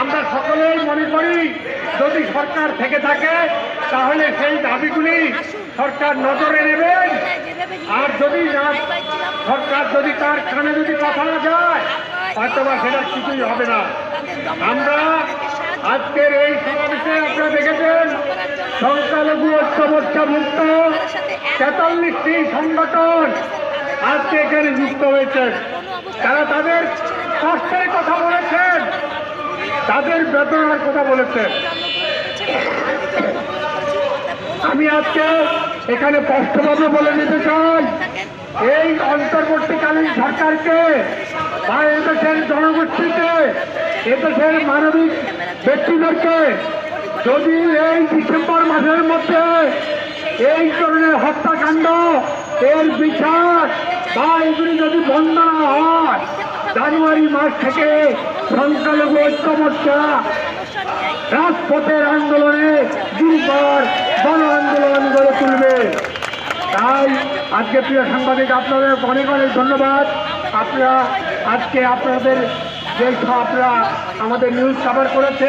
আমরা সকলেই মনে করি, যদি সরকার থেকে থাকে, তাহলে সেই দাবিগুলি সরকার নজরে নেবেন আর যদি না, সরকার যদি তার কানে যদি কথা না যায়, হয়তোবা সেটা কিছুই হবে না। আমরা আজকের এই সমাবেশে আপনারা দেখেছেন, সংখ্যালঘু ঐক্য মুক্ত তেতাল্লিশটি সংগঠন আজকে এখানে যুক্ত হয়েছে তারা তাদের কষ্টের কথা বলেছেন তাদের বেদনার কথা বলেছেন। আমি আজকে এখানে স্পষ্টভাবে বলে নিতে চাই, এই অন্তর্বর্তীকালীন সরকারকে বা এদেশের জনগোষ্ঠীকে এদেশের মানবিক ব্যক্তিদেরকে যদি এই ডিসেম্বর মাসের মধ্যে এই ধরনের হত্যাকাণ্ড, এর বিচার বা এগুলি যদি বন্ধ না হয় জানুয়ারি মাস থেকে সংখ্যালঘু ঐক্য মোর্চা রাজপথের আন্দোলনে দুর্বার গণ আন্দোলন গড়ে তুলবে। তাই আজকে প্রিয় সাংবাদিক, আপনাদের অনেক অনেক ধন্যবাদ। আপনারা আজকে আপনাদের যে আপনারা আমাদের নিউজ কভার করেছে